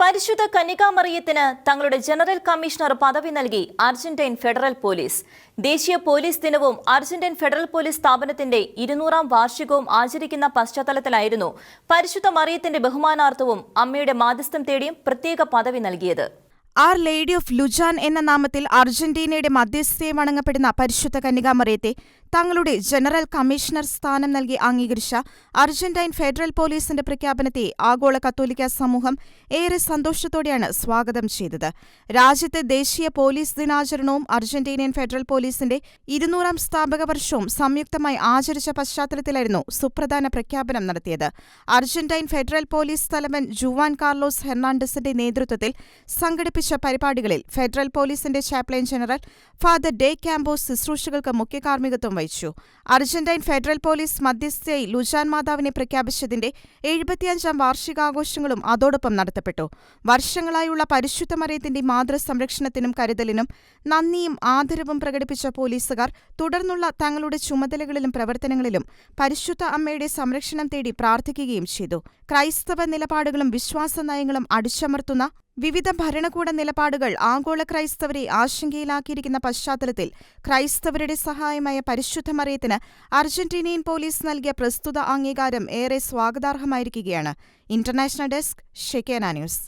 പരിശുദ്ധ കന്യകാമറിയത്തിന് തങ്ങളുടെ general commissioner പദവി നൽകി അർജന്റൈൻ ഫെഡറൽ പോലീസ്. ദേശീയ പോലീസ് ദിനവും അർജന്റൈൻ ഫെഡറൽ പോലീസ് സ്ഥാപനത്തിന്റെ ഇരുന്നൂറാം വാർഷികവും ആചരിക്കുന്ന പശ്ചാത്തലത്തിലായിരുന്നു പരിശുദ്ധ മറിയത്തിന്റെ ബഹുമാനാർത്ഥവും അമ്മയുടെ മാധ്യസ്ഥം തേടിയും പ്രത്യേക പദവി നൽകിയത്. ആർ ലേഡി ഓഫ് ലുജാൻ എന്ന നാമത്തിൽ അർജന്റീനയുടെ മധ്യസ്ഥയെ വണങ്ങപ്പെടുന്ന പരിശുദ്ധ കന്യകാമറിയത്തെ തങ്ങളുടെ ജനറൽ കമ്മീഷണർ സ്ഥാനം നൽകി അംഗീകരിച്ച അർജന്റൈൻ ഫെഡറൽ പോലീസിന്റെ പ്രഖ്യാപനത്തെ ആഗോള കത്തോലിക്ക സമൂഹം ഏറെ സന്തോഷത്തോടെയാണ് സ്വാഗതം ചെയ്തത്. രാജ്യത്തെ ദേശീയ പോലീസ് ദിനാചരണവും അർജന്റീനിയൻ ഫെഡറൽ പോലീസിന്റെ ഇരുന്നൂറാം സ്ഥാപക വർഷവും സംയുക്തമായി ആചരിച്ച പശ്ചാത്തലത്തിലായിരുന്നു സുപ്രധാന പ്രഖ്യാപനം നടത്തിയത്. അർജന്റൈൻ ഫെഡറൽ പോലീസ് തലവൻ ജുവാൻ കാർലോസ് ഹെർണാണ്ടസിന്റെ നേതൃത്വത്തിൽ സംഘടിപ്പിച്ച പരിപാടികളിൽ ഫെഡറൽ പോലീസിന്റെ chaplain general father de Campos ശുശ്രൂഷകൾക്ക് മുഖ്യ കാർമ്മികത്വം വഹിച്ചു. അർജന്റൈൻ ഫെഡറൽ പോലീസ് മധ്യസ്ഥയായി ലുജാൻ മാതാവിനെ പ്രഖ്യാപിച്ചതിന്റെ എഴുപത്തിയഞ്ചാം വാർഷികാഘോഷങ്ങളും അതോടൊപ്പം നടത്തപ്പെട്ടു. വർഷങ്ങളായുള്ള പരിശുദ്ധ മറിയത്തിന്റെ മാതൃസംരക്ഷണത്തിനും കരുതലിനും നന്ദിയും ആദരവും പ്രകടിപ്പിച്ച പോലീസുകാർ തുടർന്നുള്ള തങ്ങളുടെ ചുമതലകളിലും പ്രവർത്തനങ്ങളിലും പരിശുദ്ധ അമ്മയുടെ സംരക്ഷണം തേടി പ്രാർത്ഥിക്കുകയും ചെയ്തു. ക്രൈസ്തവ നിലപാടുകളും വിശ്വാസ നയങ്ങളും അടിച്ചമർത്തുന്ന വിവിധ ഭരണകൂട നിലപാടുകൾ ആഗോള ക്രൈസ്തവരെ ആശങ്കയിലാക്കിയിരിക്കുന്ന പശ്ചാത്തലത്തിൽ ക്രൈസ്തവരുടെ സഹായമായ പരിശുദ്ധ മറിയത്തിന് അർജന്റീനിയൻ പോലീസ് നൽകിയ പ്രസ്തുത അംഗീകാരം ഏറെ സ്വാഗതാർഹമായിരിക്കുകയാണ്. International desk Shekinah news.